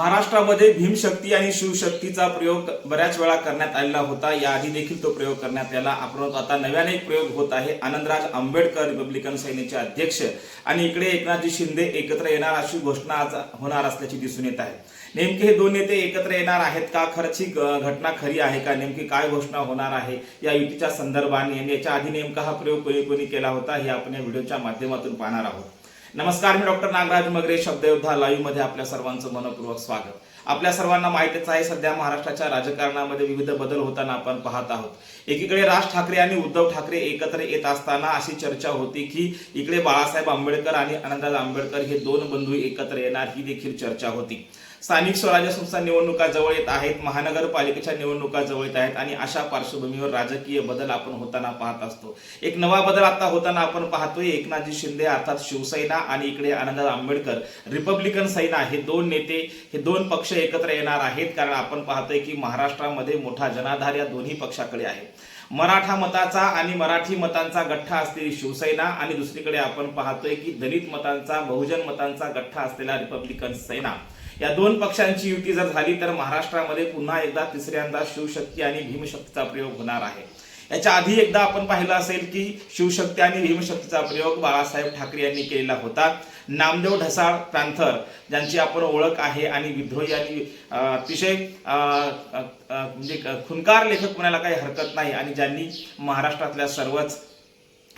महाराष्ट्रामध्ये भीमशक्ती आणि शिवशक्तीचा प्रयोग बऱ्याच वेळा करण्यात आलेला होता. याआधी देखील तो प्रयोग करण्यात आला आपण आता नव्याने एक प्रयोग होत आहे. आनंदराज आंबेडकर रिपब्लिकन सेनेचे अध्यक्ष. आणि इकडे एकनाथजी शिंदे एकत्र येणार अशी घोषणा आज होणार असल्याची दिसून येत आहे. नेमके हे दोन नेते एकत्र येणार आहेत का? खरंच ही घटना खरी आहे का? नेमकी काय घोषणा होणार आहे? या युतीच्या संदर्भाने याच्या आधी नेमका हा प्रयोग कोणी कोणी केला होता हे आपण या व्हिडिओच्या माध्यमातून पाहणार आहोत. नमस्कार मी डॉक्टर नागराज मगरे शब्दयोद्धा लाईव्हमध्ये आपल्या सर्वांचं मनपूर्वक स्वागत. आपल्या सर्वांना माहितीच आहे सध्या महाराष्ट्राच्या राजकारणामध्ये विविध बदल होताना आपण पाहत आहोत. एकीकडे राज ठाकरे आणि उद्धव ठाकरे एकत्र येत असताना अशी चर्चा होती की इकडे बाळासाहेब आंबेडकर आणि आनंदराज आंबेडकर हे दोन बंधू एकत्र येणार ही देखील चर्चा होती. स्थानिक स्वराज्य संस्था निवडणुका जवळ येत आहेत महानगरपालिकेच्या निवडणुका जवळ येत आहेत आणि अशा पार्श्वभूमीवर राजकीय बदल आपण होताना पाहत असतो. एक नवा बदल आता होताना आपण पाहतोय एकनाथजी शिंदे अर्थात शिवसेना आणि इकडे आनंदराव आंबेडकर रिपब्लिकन सेना हे दोन नेते हे दोन पक्ष एकत्र येणार आहेत कारण आपण पाहतोय की महाराष्ट्रामध्ये मोठा जनाधार या दोन्ही पक्षाकडे आहे. मराठा मताचा आणि मराठी मतांचा गठ्ठा असलेली शिवसेना आणि दुसरीकडे आपण पाहतोय की दलित मतांचा बहुजन मतांचा गठ्ठा असलेला रिपब्लिकन सेना. या दोन पक्षांची युती जर झाली तर महाराष्ट्रामध्ये पुन्हा एकदा तिसऱ्यांदा शिवशक्ती आणि भीमशक्तीचा प्रयोग होणार आहे. याच्या आधी एकदा आपण पाहिलं असेल की शिवशक्ती आणि भीमशक्तीचा प्रयोग बाळासाहेब ठाकरे यांनी केलेला होता. नामदेव ढसाळ प्रांथर ज्यांची आपण ओळख आहे आणि विद्रोही आणि अतिशय म्हणजे खुनकार लेखक म्हणायला काही हरकत नाही आणि ज्यांनी महाराष्ट्रातल्या सर्वच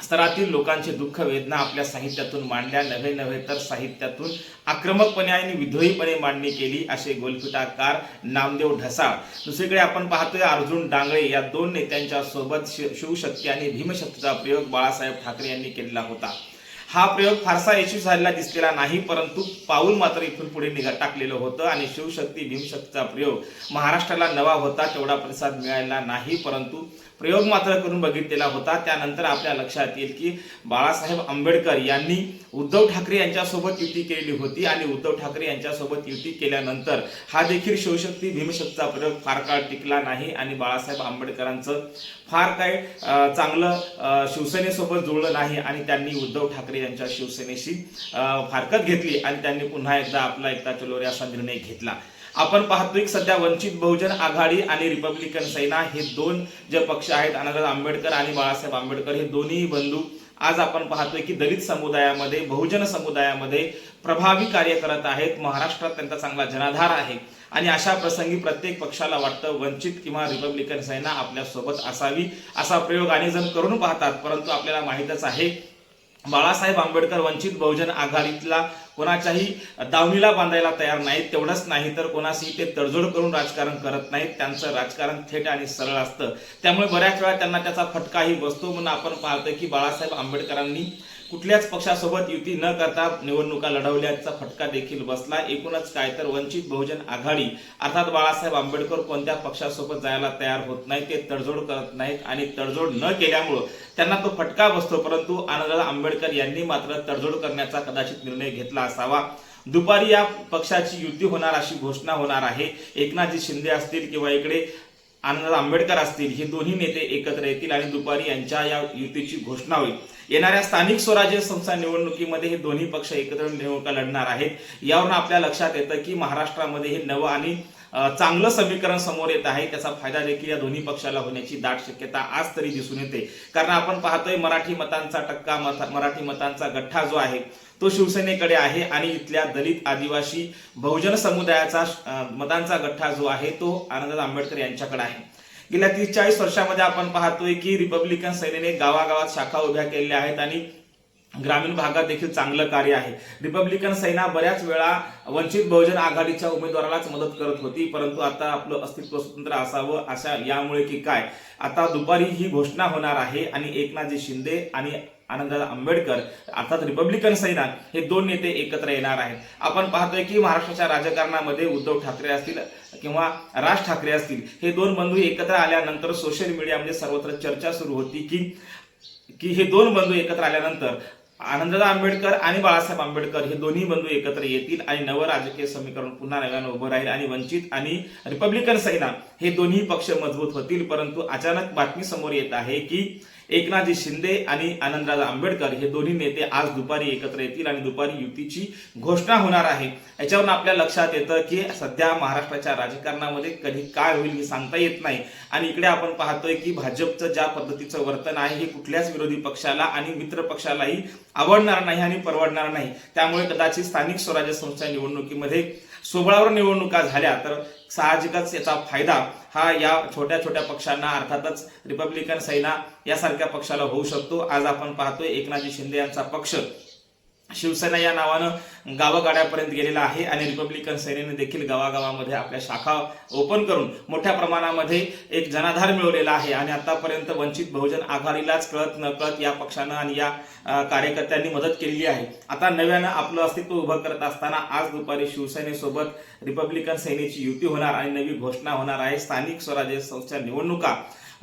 स्तरातील लोकांचे दुःख वेदना आपल्या साहित्यातून मांडल्या. नव्हे नव्हे तर साहित्यातून आक्रमकपणे आणि विद्रोहीपणे मांडणी केली असे गोलपिटाकार नामदेव ढसाळ. दुसरीकडे आपण पाहतोय अर्जुन डांगळे या दोन नेत्यांच्या सोबत शि- शिवशक्ती आणि भीमशक्तीचा प्रयोग बाळासाहेब ठाकरे यांनी केलेला होता. हा प्रयोग फारसा यशस्वी झालेला दिसलेला नाही परंतु पाऊल मात्र इथून पुढे निघा टाकलेलं होतं आणि शिवशक्ती भीमशक्तीचा प्रयोग महाराष्ट्राला नवा होता तेवढा प्रतिसाद मिळाला नाही परंतु प्रयोग मात्र करून बघितलेला होता. त्यानंतर आपल्या लक्षात येईल की बाळासाहेब आंबेडकर यांनी उद्धव ठाकरे यांच्यासोबत युती केलेली होती आणि उद्धव ठाकरे यांच्यासोबत युती केल्यानंतर हा देखील शिवशक्ती भीमशक्तीचा प्रयोग फार काळ टिकला नाही आणि बाळासाहेब आंबेडकरांचं फार काही चांगलं शिवसेनेसोबत जुळलं नाही आणि त्यांनी उद्धव ठाकरे यांच्या शिवसेनेशी फारकत घेतली आणि त्यांनी पुन्हा एकदा आपला एकता चलोरे असा निर्णय घेतला. आपण पाहतोय की सध्या वंचित बहुजन आघाडी आणि रिपब्लिकन सेना हे दोन जे पक्ष आहेत आनंदराव आंबेडकर आणि बाळासाहेब आंबेडकर हे दोन्ही बंधू आज आपण पाहतोय की दलित समुदायामध्ये बहुजन समुदायामध्ये प्रभावी कार्य करत आहेत. महाराष्ट्रात त्यांचा चांगला जनाधार आहे. आणि अशा प्रसंगी प्रत्येक पक्षाला वाटतं वंचित किंवा रिपब्लिकन सेना आपल्यासोबत असावी असा प्रयोग अनेक जण करून पाहतात परंतु आपल्याला माहीतच आहे बाळासाहेब आंबेडकर वंचित बहुजन आघाडीतला कोणाच्याही दावणीला बांधायला तयार नाहीत तेवढंच नाही तर कोणाशी ते तडजोड करून राजकारण करत नाहीत. त्यांचं राजकारण थेट आणि सरळ असतं. त्यामुळे बऱ्याच वेळा त्यांना त्याचा फटकाही बसतो म्हणून आपण पाहतोय की बाळासाहेब आंबेडकरांनी कुठल्याच पक्षासोबत युती न करता निवडणुका लढवल्याचा फटका देखील बसला. एकूणच काय तर वंचित बहुजन आघाडी अर्थात बाळासाहेब आंबेडकर कोणत्या पक्षासोबत जायला तयार होत नाही ते तडजोड करत नाहीत आणि तडजोड न केल्यामुळं त्यांना तो फटका बसतो. परंतु आनंदराव आंबेडकर यांनी मात्र तडजोड करण्याचा कदाचित निर्णय घेतला असावा. दुपारी या पक्षाची युती होणार अशी घोषणा होणार आहे. एकनाथजी शिंदे असतील किंवा इकडे आनंद आंबेडकर असतील हे दोन्ही नेते एकत्र येतील आणि दुपारी यांच्या या युतीची घोषणा होईल. येणाऱ्या स्थानिक स्वराज्य संस्था निवडणुकीमध्ये हे दोन्ही पक्ष एकत्र निवडणुका लढणार आहेत. यावरून आपल्या लक्षात येतं की महाराष्ट्रामध्ये हे नवं आणि चांगलं समीकरण समोर येत आहे. त्याचा फायदा देखील या दोन्ही पक्षाला होण्याची दाट शक्यता आज तरी दिसून येते. कारण आपण पाहतोय मराठी मतांचा टक्का मराठी मतांचा गठ्ठा जो आहे तो शिवसेनेकडे आहे आणि इथल्या दलित आदिवासी बहुजन समुदायाचा मतांचा गठ्ठा जो आहे तो आनंद आंबेडकर यांच्याकडे आहे. गेल्या तीस चाळीस वर्षामध्ये आपण पाहतोय की रिपब्लिकन सेनेने गावागावात शाखा उभ्या केलेल्या आहेत आणि ग्रामीण भागात देखील चांगलं कार्य आहे. रिपब्लिकन सेना बऱ्याच वेळा वंचित बहुजन आघाडीच्या उमेदवारालाच मदत करत होती परंतु आता आपलं अस्तित्व स्वतंत्र असावं अशा यामुळे की काय? आता दुपारी ही घोषणा होणार आहे आणि एकनाथजी शिंदे आणि आनंददादा आंबेडकर अर्थात रिपब्लिकन सेना हे दोन नेते एकत्र येणार आहेत. आपण पाहतोय की महाराष्ट्राच्या राजकारणामध्ये उद्धव ठाकरे असतील किंवा राज ठाकरे असतील हे दोन बंधू एकत्र आल्यानंतर सोशल मीडियामध्ये सर्वत्र चर्चा सुरू होती की की हे दोन बंधू एकत्र आल्यानंतर आनंददा आंबेडकर आणि बाळासाहेब आंबेडकर हे दोन्ही बंधू एकत्र येतील आणि नवं राजकीय समीकरण पुन्हा नव्यानं उभं राहील आणि वंचित आणि रिपब्लिकन सेना हे दोन्ही पक्ष मजबूत होतील. परंतु अचानक बातमी समोर येत आहे की एकनाथजी शिंदे आणि आनंदराज आंबेडकर हे दोन्ही नेते आज दुपारी एकत्र येतील आणि दुपारी युतीची घोषणा होणार आहे. याच्यावरून आपल्या लक्षात येतं की सध्या महाराष्ट्राच्या राजकारणामध्ये कधी काय होईल हे सांगता येत नाही. आणि इकडे आपण पाहतोय की भाजपचं ज्या पद्धतीचं वर्तन आहे हे कुठल्याच विरोधी पक्षाला आणि मित्र पक्षालाही आवडणार नाही आणि परवडणार नाही. त्यामुळे कदाचित स्थानिक स्वराज्य संस्था निवडणुकीमध्ये सोबळावर निवडणुका झाल्या तर साहजिकच याचा फायदा हा या छोट्या छोट्या पक्षांना अर्थातच रिपब्लिकन सेना यासारख्या पक्षाला होऊ शकतो. आज आपण पाहतोय एकनाथजी शिंदे यांचा पक्ष शिवसेना या नावानं गावागाड्यापर्यंत गेलेला आहे आणि रिपब्लिकन सेनेने देखील गावागावामध्ये आपल्या शाखा ओपन करून मोठ्या प्रमाणामध्ये एक जनाधार मिळवलेला आहे. आणि आतापर्यंत वंचित बहुजन आघाडीलाच कळत न कळत या पक्षानं आणि या कार्यकर्त्यांनी मदत केलेली आहे. आता नव्यानं आपलं अस्तित्व उभं करत असताना आज दुपारी शिवसेनेसोबत रिपब्लिकन सेनेची युती होणार आणि नवी घोषणा होणार आहे. स्थानिक स्वराज्य संस्था निवडणुका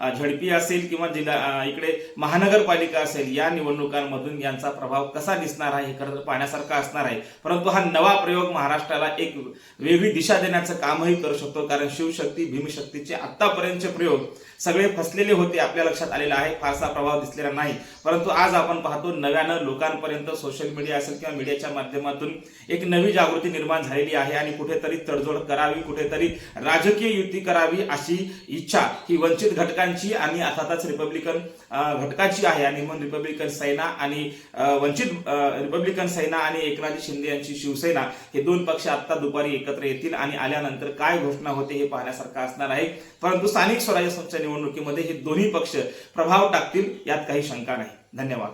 झडपी असेल किंवा जिल्हा इकडे महानगरपालिका असेल या निवडणुकांमधून यांचा प्रभाव कसा दिसणार आहे हे खरं तर पाहण्यासारखा असणार आहे. परंतु हा नवा प्रयोग महाराष्ट्राला एक वेगळी दिशा देण्याचं कामही करू शकतो कारण शिवशक्ती भीमशक्तीचे आत्तापर्यंतचे प्रयोग सगळे फसलेले होते आपल्या लक्षात आलेला आहे फारसा प्रभाव दिसलेला नाही. परंतु आज आपण पाहतो नव्यानं लोकांपर्यंत सोशल मीडिया असेल किंवा मीडियाच्या माध्यमातून एक नवी जागृती निर्माण झालेली आहे आणि कुठेतरी तडजोड करावी कुठेतरी राजकीय युती करावी अशी इच्छा ही वंचित घटकांची आणि अर्थातच रिपब्लिकन घटकाची आहे आणि म्हणून रिपब्लिकन सेना आणि वंचित रिपब्लिकन सेना आणि एकनाथ शिंदे यांची शिवसेना हे दोन पक्ष आता दुपारी एकत्र येतील आणि आल्यानंतर काय घोषणा होते हे पाहण्यासारखं असणार आहे. परंतु स्थानिक स्वराज्य संस्था निवडणुकीमध्ये हे दोन्ही पक्ष प्रभाव टाकतील यात काही शंका नाही. धन्यवाद.